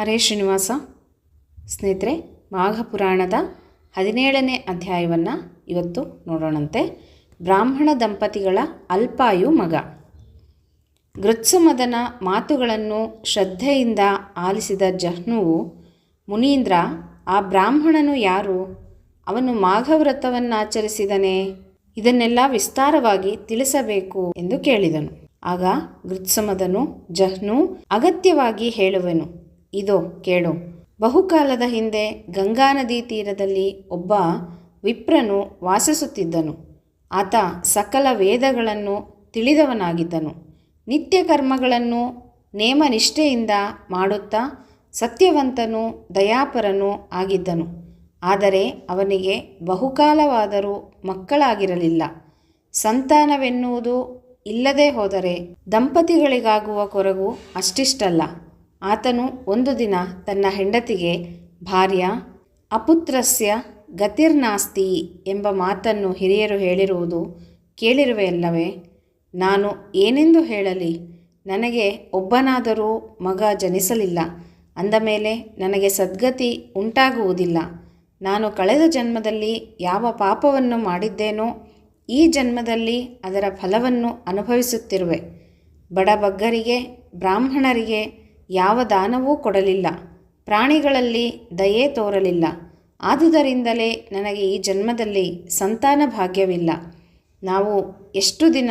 ಹರೇ ಶ್ರೀನಿವಾಸ. ಸ್ನೇಹಿತರೆ ಮಾಘ ಪುರಾಣದ ಹದಿನೇಳನೇ ಅಧ್ಯಾಯವನ್ನು ಇವತ್ತು ನೋಡೋಣಂತೆ. ಬ್ರಾಹ್ಮಣ ದಂಪತಿಗಳ ಅಲ್ಪಾಯು ಮಗ. ಗೃತ್ಸಮದನ ಮಾತುಗಳನ್ನು ಶ್ರದ್ಧೆಯಿಂದ ಆಲಿಸಿದ ಜಹ್ನುವು, ಮುನೀಂದ್ರ, ಆ ಬ್ರಾಹ್ಮಣನು ಯಾರು? ಅವನು ಮಾಘವ್ರತವನ್ನಾಚರಿಸಿದನೇ? ಇದನ್ನೆಲ್ಲ ವಿಸ್ತಾರವಾಗಿ ತಿಳಿಸಬೇಕು ಎಂದು ಕೇಳಿದನು. ಆಗ ಗೃತ್ಸಮದನು ಜಹ್ನು ಅಗತ್ಯವಾಗಿ ಹೇಳುವೆನು. ಇದೋ ಕೇಳು. ಬಹುಕಾಲದ ಹಿಂದೆ ಗಂಗಾ ನದಿ ತೀರದಲ್ಲಿ ಒಬ್ಬ ವಿಪ್ರನು ವಾಸಿಸುತ್ತಿದ್ದನು. ಆತ ಸಕಲ ವೇದಗಳನ್ನು ತಿಳಿದವನಾಗಿದ್ದನು. ನಿತ್ಯ ಕರ್ಮಗಳನ್ನು ನೇಮನಿಷ್ಠೆಯಿಂದ ಮಾಡುತ್ತಾ ಸತ್ಯವಂತನು ದಯಾಪರನೂ ಆಗಿದ್ದನು. ಆದರೆ ಅವನಿಗೆ ಬಹುಕಾಲವಾದರೂ ಮಕ್ಕಳಾಗಿರಲಿಲ್ಲ. ಸಂತಾನವೆನ್ನುವುದು ಇಲ್ಲದೆ ಹೋದರೆ ದಂಪತಿಗಳಿಗಾಗುವ ಕೊರಗು ಅಷ್ಟಿಷ್ಟಲ್ಲ. ಆತನು ಒಂದು ದಿನ ತನ್ನ ಹೆಂಡತಿಗೆ, ಭಾರ್ಯ, ಅಪುತ್ರಸ್ಯ ಗತಿರ್ನಾಸ್ತಿ ಎಂಬ ಮಾತನ್ನು ಹಿರಿಯರು ಹೇಳಿರುವುದು ಕೇಳಿರುವೆಯಲ್ಲವೇ ನಾನು ಏನೆಂದು ಹೇಳಲಿ? ನನಗೆ ಒಬ್ಬನಾದರೂ ಮಗ ಜನಿಸಲಿಲ್ಲ. ಅಂದ ಮೇಲೆ, ನನಗೆ ಸದ್ಗತಿ ಉಂಟಾಗುವುದಿಲ್ಲ. ನಾನು ಕಳೆದ ಜನ್ಮದಲ್ಲಿ ಯಾವ ಪಾಪವನ್ನು ಮಾಡಿದ್ದೇನೋ, ಈ ಜನ್ಮದಲ್ಲಿ ಅದರ ಫಲವನ್ನು ಅನುಭವಿಸುತ್ತಿರುವೆ. ಬಡಬಗ್ಗರಿಗೆ ಬ್ರಾಹ್ಮಣರಿಗೆ ಯಾವ ದಾನವೂ ಕೊಡಲಿಲ್ಲ. ಪ್ರಾಣಿಗಳಲ್ಲಿ ದಯೆ ತೋರಲಿಲ್ಲ. ಆದುದರಿಂದಲೇ ನನಗೆ ಈ ಜನ್ಮದಲ್ಲಿ ಸಂತಾನ ಭಾಗ್ಯವಿಲ್ಲ. ನಾವು ಎಷ್ಟು ದಿನ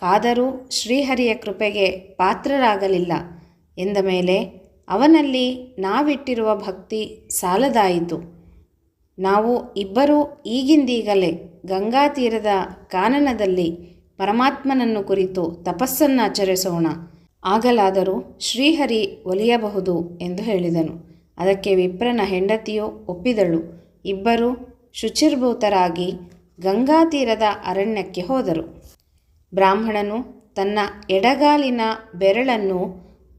ಕಾದರೂ ಶ್ರೀಹರಿಯ ಕೃಪೆಗೆ ಪಾತ್ರರಾಗಲಿಲ್ಲ. ಎಂದ ಮೇಲೆ ಅವನಲ್ಲಿ ನಾವಿಟ್ಟಿರುವ ಭಕ್ತಿ ಸಾಲದಾಯಿತು. ನಾವು ಇಬ್ಬರೂ ಈಗಿಂದೀಗಲೇ ಗಂಗಾ ತೀರದ ಕಾನನದಲ್ಲಿ ಪರಮಾತ್ಮನನ್ನು ಕುರಿತು ತಪಸ್ಸನ್ನು ಆಚರಿಸೋಣ ಆಗಲಾದರೂ ಶ್ರೀಹರಿ ಒಲಿಯಬಹುದು ಎಂದು ಹೇಳಿದನು. ಅದಕ್ಕೆ ವಿಪ್ರನ ಹೆಂಡತಿಯು ಒಪ್ಪಿದಳು. ಇಬ್ಬರು ಶುಚಿರ್ಭೂತರಾಗಿ ಗಂಗಾ ತೀರದ ಅರಣ್ಯಕ್ಕೆ ಹೋದರು. ಬ್ರಾಹ್ಮಣನು ತನ್ನ ಎಡಗಾಲಿನ ಬೆರಳನ್ನು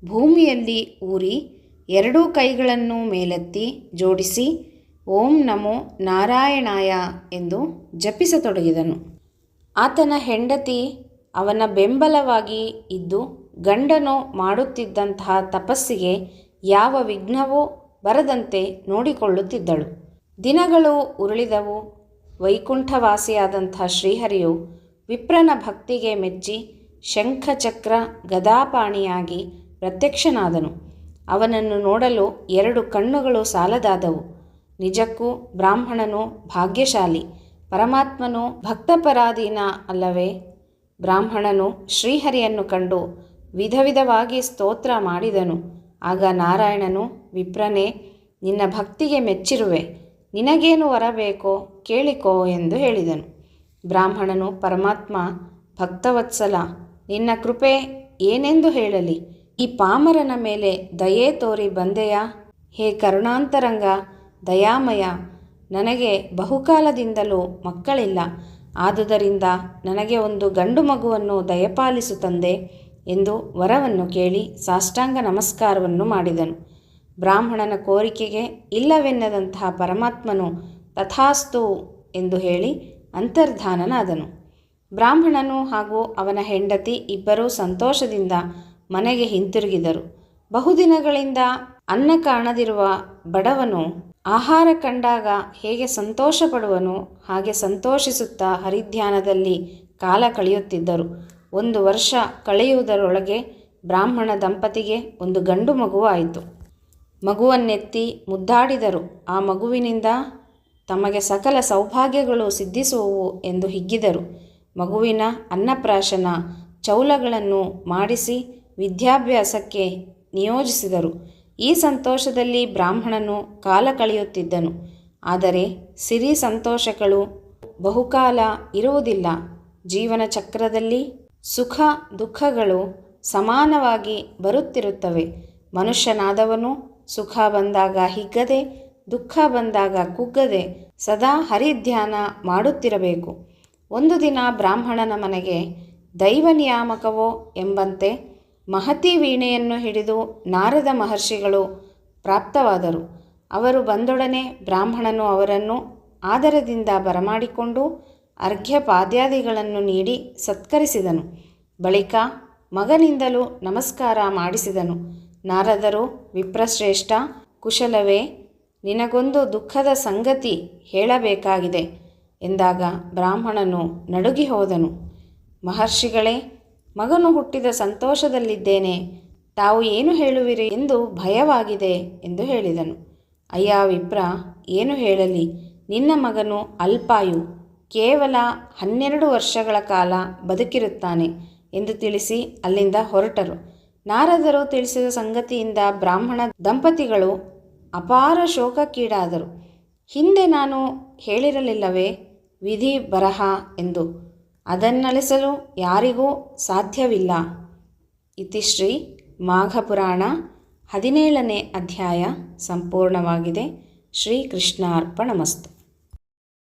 ಭೂಮಿಯಲ್ಲಿ ಊರಿ ಎರಡೂ ಕೈಗಳನ್ನು ಮೇಲೆತ್ತಿ ಜೋಡಿಸಿ, ಓಂ ನಮೋ ನಾರಾಯಣಾಯ ಎಂದು ಜಪಿಸತೊಡಗಿದನು. ಆತನ ಹೆಂಡತಿ ಅವನ ಬೆಂಬಲವಾಗಿ ಇದ್ದು ಗಂಡನು ಮಾಡುತ್ತಿದ್ದಂತಹ ತಪಸ್ಸಿಗೆ ಯಾವ ವಿಘ್ನವೂ ಬರದಂತೆ ನೋಡಿಕೊಳ್ಳುತ್ತಿದ್ದಳು. ದಿನಗಳು ಉರುಳಿದವು. ವೈಕುಂಠವಾಸಿಯಾದಂಥ ಶ್ರೀಹರಿಯು ವಿಪ್ರನ ಭಕ್ತಿಗೆ ಮೆಚ್ಚಿ ಶಂಖಚಕ್ರ ಗದಾಪಾಣಿಯಾಗಿ ಪ್ರತ್ಯಕ್ಷನಾದನು. ಅವನನ್ನು ನೋಡಲು ಎರಡು ಕಣ್ಣುಗಳು ಸಾಲದಾದವು. ನಿಜಕ್ಕೂ ಬ್ರಾಹ್ಮಣನು ಭಾಗ್ಯಶಾಲಿ, ಪರಮಾತ್ಮನು ಭಕ್ತಪರಾಧೀನ ಅಲ್ಲವೇ? ಬ್ರಾಹ್ಮಣನು ಶ್ರೀಹರಿಯನ್ನು ಕಂಡು ವಿಧ ವಿಧವಾಗಿ ಸ್ತೋತ್ರ ಮಾಡಿದನು. ಆಗ ನಾರಾಯಣನು, ವಿಪ್ರನೇ, ನಿನ್ನ ಭಕ್ತಿಗೆ ಮೆಚ್ಚಿರುವೆ. ನಿನಗೇನು ವರ ಕೇಳಿಕೋ ಎಂದು ಹೇಳಿದನು. ಬ್ರಾಹ್ಮಣನು, ಪರಮಾತ್ಮ, ಭಕ್ತವತ್ಸಲ, ನಿನ್ನ ಕೃಪೆ ಏನೆಂದು ಹೇಳಲಿ. ಈ ಪಾಮರನ ಮೇಲೆ ದಯೆ ತೋರಿ ಬಂದೆಯಾ? ಹೇ ಕರುಣಾಂತರಂಗ, ದಯಾಮಯ, ನನಗೆ ಬಹುಕಾಲದಿಂದಲೂ ಮಕ್ಕಳಿಲ್ಲ. ಆದುದರಿಂದ ನನಗೆ ಒಂದು ಗಂಡು ಮಗುವನ್ನು ದಯಪಾಲಿಸು ತಂದೆ. ಎಂದು ವರವನ್ನು ಕೇಳಿ ಸಾಷ್ಟಾಂಗ ನಮಸ್ಕಾರವನ್ನು ಮಾಡಿದನು. ಬ್ರಾಹ್ಮಣನ ಕೋರಿಕೆಗೆ ಇಲ್ಲವೆನ್ನದಂತಹ ಪರಮಾತ್ಮನು ತಥಾಸ್ತು ಎಂದು ಹೇಳಿ ಅಂತರ್ಧಾನನಾದನು. ಬ್ರಾಹ್ಮಣನು ಹಾಗೂ ಅವನ ಹೆಂಡತಿ ಇಬ್ಬರೂ ಸಂತೋಷದಿಂದ ಮನೆಗೆ ಹಿಂತಿರುಗಿದರು. ಬಹುದಿನಗಳಿಂದ ಅನ್ನ ಕಾಣದಿರುವ ಬಡವನು ಆಹಾರ ಕಂಡಾಗ ಹೇಗೆ ಸಂತೋಷ ಪಡುವನು ಹಾಗೆ ಸಂತೋಷಿಸುತ್ತಾ ಹರಿಧ್ಯಾನದಲ್ಲಿ ಕಾಲ ಕಳೆಯುತ್ತಿದ್ದರು. ಒಂದು ವರ್ಷ ಕಳೆಯುವುದರೊಳಗೆ ಬ್ರಾಹ್ಮಣ ದಂಪತಿಗೆ ಒಂದು ಗಂಡು ಮಗುವಾಯಿತು. ಮಗುವನ್ನೆತ್ತಿ ಮುದ್ದಾಡಿದರು. ಆ ಮಗುವಿನಿಂದ ತಮಗೆ ಸಕಲ ಸೌಭಾಗ್ಯಗಳು ಸಿದ್ಧಿಸುವವು ಎಂದು ಹಿಗ್ಗಿದರು. ಮಗುವಿನ ಅನ್ನಪ್ರಾಶನ ಚೌಲಗಳನ್ನು ಮಾಡಿಸಿ ವಿದ್ಯಾಭ್ಯಾಸಕ್ಕೆ ನಿಯೋಜಿಸಿದರು. ಈ ಸಂತೋಷದಲ್ಲಿ ಬ್ರಾಹ್ಮಣನು ಕಾಲ ಕಳೆಯುತ್ತಿದ್ದನು. ಆದರೆ ಸಿರಿ ಸಂತೋಷಗಳು ಬಹುಕಾಲ ಇರುವುದಿಲ್ಲ. ಜೀವನ ಚಕ್ರದಲ್ಲಿ ಸುಖ ದುಃಖಗಳು ಸಮಾನವಾಗಿ ಬರುತ್ತಿರುತ್ತವೆ. ಮನುಷ್ಯನಾದವನು ಸುಖ ಬಂದಾಗ ಹಿಗ್ಗದೆ, ದುಃಖ ಬಂದಾಗ ಕುಗ್ಗದೆ ಸದಾ ಹರಿಧ್ಯಾನ ಮಾಡುತ್ತಿರಬೇಕು. ಒಂದು ದಿನ ಬ್ರಾಹ್ಮಣನ ಮನೆಗೆ ದೈವ ನಿಯಾಮಕವೋ ಎಂಬಂತೆ ಮಹತಿ ವೀಣೆಯನ್ನು ಹಿಡಿದು ನಾರದ ಮಹರ್ಷಿಗಳು ಪ್ರಾಪ್ತವಾದರು. ಅವರು ಬಂದೊಡನೆ ಬ್ರಾಹ್ಮಣನು ಅವರನ್ನು ಆದರದಿಂದ ಬರಮಾಡಿಕೊಂಡು ಅರ್ಘ್ಯ ಪಾದ್ಯಾದಿಗಳನ್ನು ನೀಡಿ ಸತ್ಕರಿಸಿದನು. ಬಳಿಕ ಮಗನಿಂದಲೂ ನಮಸ್ಕಾರ ಮಾಡಿಸಿದನು. ನಾರದರು, ವಿಪ್ರಶ್ರೇಷ್ಠ, ಕುಶಲವೇ, ನಿನಗೊಂದು ದುಃಖದ ಸಂಗತಿ ಹೇಳಬೇಕಾಗಿದೆ ಎಂದಾಗ ಬ್ರಾಹ್ಮಣನು ನಡುಗಿ ಹೋದನು. ಮಹರ್ಷಿಗಳೇ, ಮಗನು ಹುಟ್ಟಿದ ಸಂತೋಷದಲ್ಲಿದ್ದೇನೆ, ತಾವು ಏನು ಹೇಳುವಿರಿ ಎಂದು ಭಯವಾಗಿದೆ ಎಂದು ಹೇಳಿದನು. ಅಯ್ಯ ವಿಪ್ರ, ಏನು ಹೇಳಲಿ, ನಿನ್ನ ಮಗನು ಅಲ್ಪಾಯು. ಕೇವಲ ಹನ್ನೆರಡು ವರ್ಷಗಳ ಕಾಲ ಬದುಕಿರುತ್ತಾನೆ ಎಂದು ತಿಳಿಸಿ ಅಲ್ಲಿಂದ ಹೊರಟರು. ನಾರದರು ತಿಳಿಸಿದ ಸಂಗತಿಯಿಂದ ಬ್ರಾಹ್ಮಣ ದಂಪತಿಗಳು ಅಪಾರ ಶೋಕಕ್ಕೀಡಾದರು. ಹಿಂದೆ ನಾನು ಹೇಳಿರಲಿಲ್ಲವೇ? ವಿಧಿ ಬರಹ ಎಂದು. ಅದನ್ನಳಿಸಲು ಯಾರಿಗೂ ಸಾಧ್ಯವಿಲ್ಲ. ಇತಿಶ್ರೀ ಮಾಘಪುರಾಣ ಹದಿನೇಳನೇ ಅಧ್ಯಾಯ ಸಂಪೂರ್ಣವಾಗಿದೆ. ಶ್ರೀಕೃಷ್ಣಾರ್ಪಣಮಸ್ತು.